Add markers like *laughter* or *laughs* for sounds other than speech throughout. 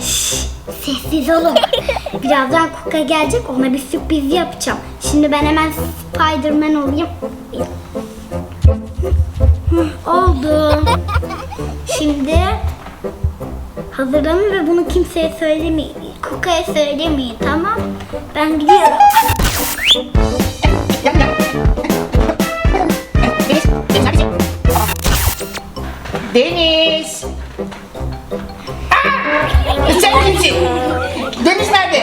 Sessiz olun. Birazdan Kuka gelecek ona bir sürpriz yapacağım. Şimdi ben hemen Spiderman olayım. Oldu. Şimdi hazırlanın ve bunu kimseye söylemeyin. Kuka'ya söylemeyin tamam? Ben gidiyorum. Deniz. Kimsin? Deniz nerede?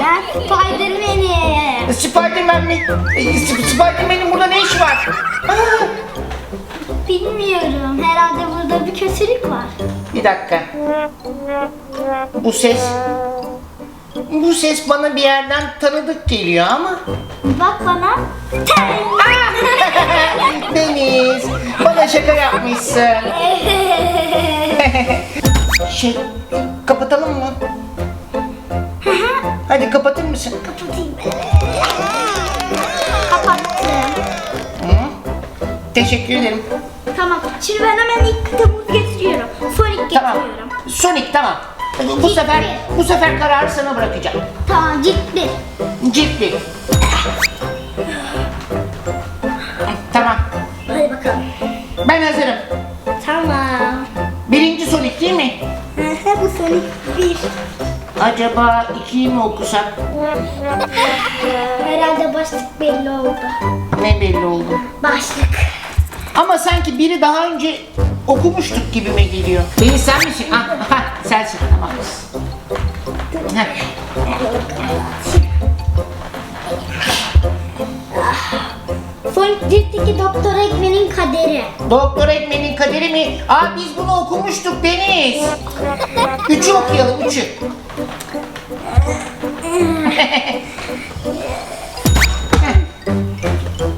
Ben Spiderman'im. Spiderman mi? Ee, Sp- Spiderman'in burada ne işi var? Aa! Bilmiyorum. Herhalde burada bir kötülük var. Bir dakika. Bu ses... Bu ses bana bir yerden tanıdık geliyor ama... Bak bana. *laughs* Deniz, bana şaka yapmışsın. *laughs* Şey, kapatalım mı? Hadi kapatır mısın? Kapatayım. Kapattım. Teşekkür ederim. Tamam. Şimdi ben hemen ilk kitabımı getiriyorum. Sonic Tamam. getiriyorum. Sonic tamam. Bu sefer bu sefer kararı sana bırakacağım. Tamam cilt bir. Ciddi. Acaba ikiyi mi okusak? Herhalde başlık belli oldu. Ne belli oldu. Başlık. Ama sanki biri daha önce okumuştuk gibime geliyor. Deniz sen misin? Ha, ha, sensin. Tamam. Heh. Ciltteki Doktor Eggman'in kaderi. Doktor Ekmen'in kaderi mi? Aa biz bunu okumuştuk Deniz. Üçü okuyalım, üçü.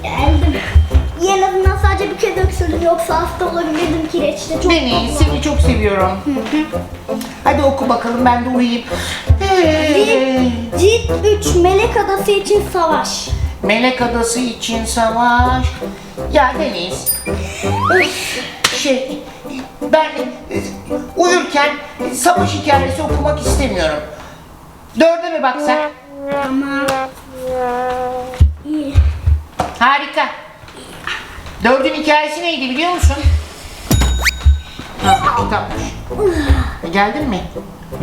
Geldim. En azından sadece bir kez öksürdüm yoksa hasta olabilirdim kireçte çok Deniz seni çok seviyorum. Hadi oku bakalım ben de uyuyayım. Ee, Cilt 3 Melek Adası için savaş. Melek Adası için savaş. Ya Deniz. Şey ben e, uyurken savaş hikayesi okumak istemiyorum. Dörde mi baksak? Ama iyi. Harika. Dördün hikayesi neydi biliyor musun? Ha, kitapmış. E, Geldin mi?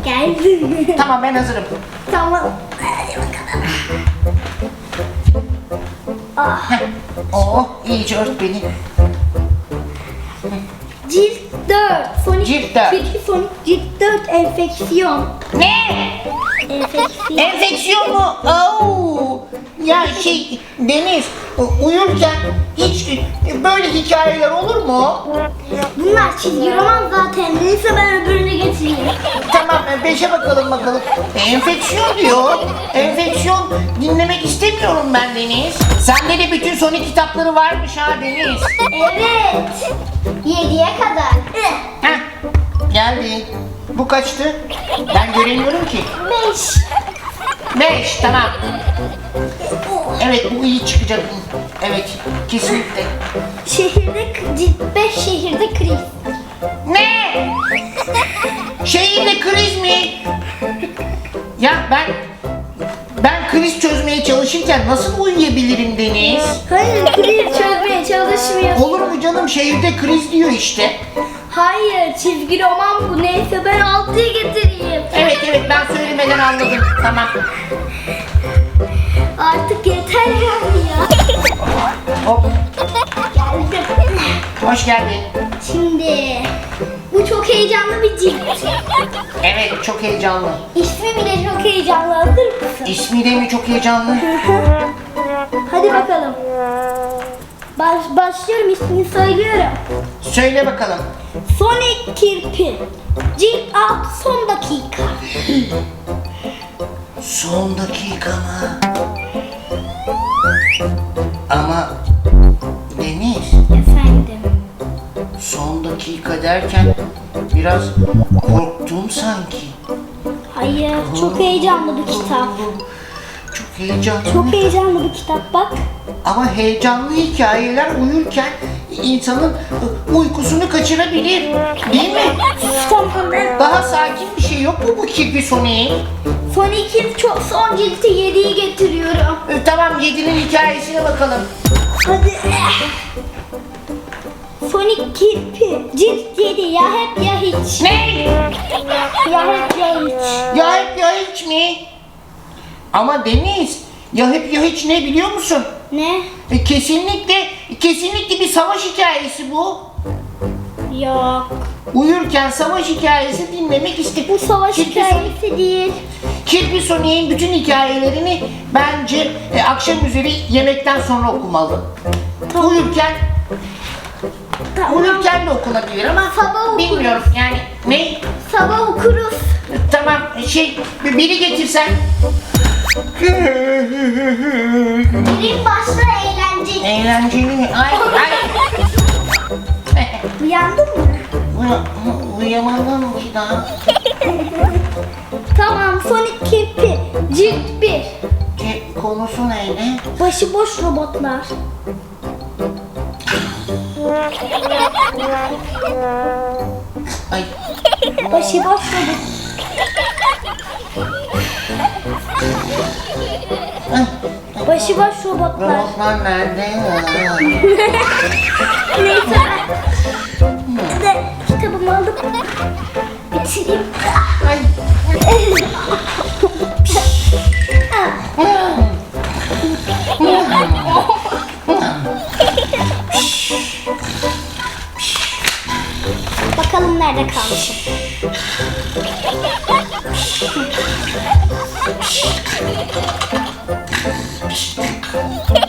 Geldim. Tamam ben hazırım. tamam. Ah, Oh iyice ört beni. cilt 4. Sonic Cilt dört. Kedi Sonic cilt 4 enfeksiyon. Ne? Enfeksiyon. Enfeksiyon mu? Oo. Ya şey Deniz uyurken hiç böyle hikayeler olur mu? Bunlar çizgi roman zaten. Neyse ben öbürünü getireyim. Tamam beşe bakalım bakalım. Enfeksiyon diyor. Enfeksiyon dinlemek istemiyorum ben Deniz. Sende de bütün Sonic kitapları varmış ha Deniz. Evet. 7'ye kadar. Heh, geldi. Bu kaçtı? Ben göremiyorum ki. 5. Beş, tamam. Evet, bu iyi çıkacak. Evet, kesinlikle. Şehirde 5 şehirde kriz. Ne? Şehirde kriz mi? Ya ben ben kriz çözmeye çalışırken nasıl uyuyabilirim Deniz? Hayır kriz çözmeye çalışmıyor. Olur mu canım? Şehirde kriz diyor işte. Hayır çizgi roman bu. Neyse ben 6'yı getireyim. Evet evet ben söylemeden anladım. Tamam. Artık yeter yani ya. Hop. Geldim. Hoş geldin. Şimdi bu çok heyecanlı bir cilt. Evet çok heyecanlı. İsmi bile çok heyecanlı. Hazır mısın? İsmi de mi çok heyecanlı? Hadi bakalım. Baş, başlıyorum ismini söylüyorum. Söyle bakalım. Sonic Kirpi. Cilt 6 son dakika. Son dakika mı? Ama Deniz Efendim. son dakika derken biraz korktum sanki. Hayır çok heyecanlı bir kitap. Çok heyecanlı. Çok heyecanlı bir kitap bak. Ama heyecanlı hikayeler uyurken insanın uykusunu kaçırabilir. Değil mi? Tamam ben. Daha sakin bir şey yok mu bu kirpi Sonic'in? Son iki çok son cilti 7'yi getiriyorum. E, Tamam Yedi'nin hikayesine bakalım. Hadi. Sonic kirpi. Cilt 7 ya hep ya hiç. Ne? Ya hep ya hiç. Ya hep ya hiç mi? Ama Deniz ya hep ya hiç ne biliyor musun? Ne? E, kesinlikle kesinlikle bir savaş hikayesi bu. Yok. Uyurken savaş hikayesi dinlemek istedim. Bu savaş Kirpi hikayesi değil. Kirpi Sonic'in bütün hikayelerini bence e, akşam üzeri yemekten sonra okumalı. Tamam. Uyurken Tamam. uyurken de okunabilir ama Sabah okuruz. bilmiyorum yani ne? Sabah okuruz. Tamam şey bir- biri getirsen. İlk başta eğlenceli. Eğlenceli? Ay ay. Uyandın mı? Uy- Uyuyamadım bir daha. *laughs* Tamam Sonic kirpi. Cilt 1. E, konusu neydi? Başıboş robotlar. Ay. Başıboş robot. *laughs* ay. Başıboş robotlar. Robotlar nerede? *laughs* Neyse. Bir de kitabımı alıp bitireyim. Ay. Bakalım nerede kalmışım. Ouch.